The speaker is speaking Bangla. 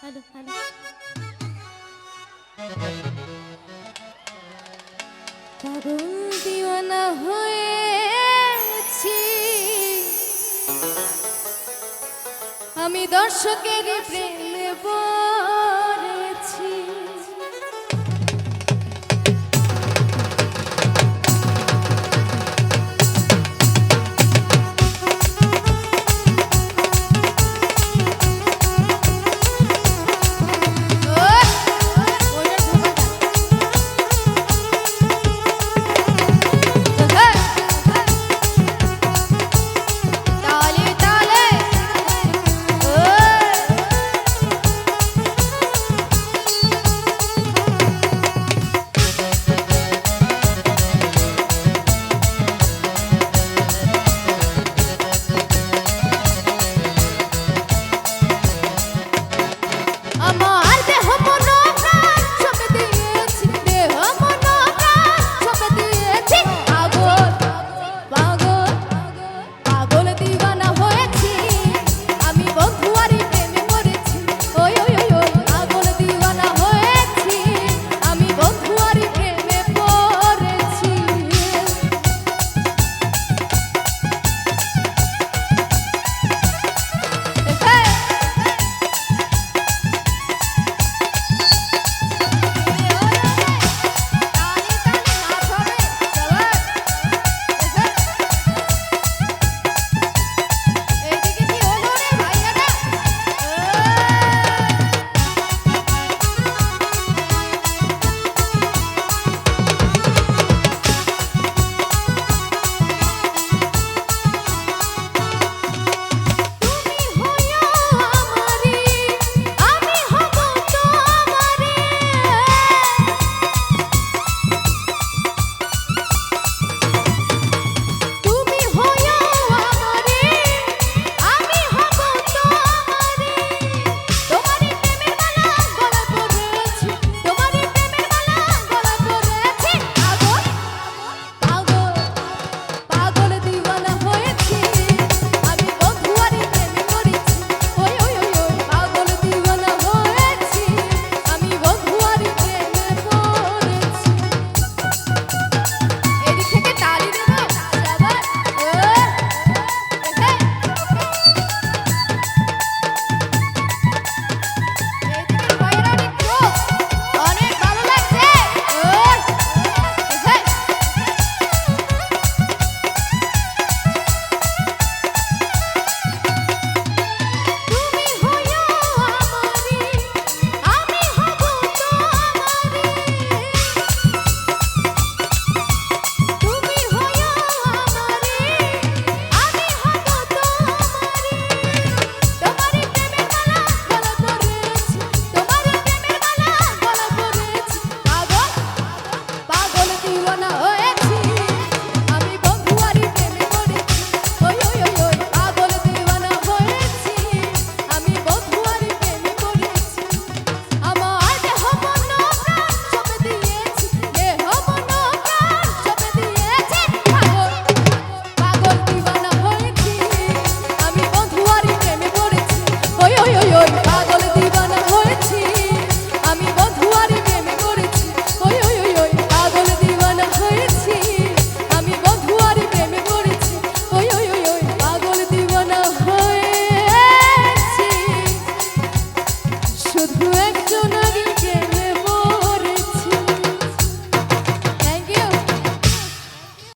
হ্যালো হ্যালো আমি দর্শকের প্রেম could break tonight.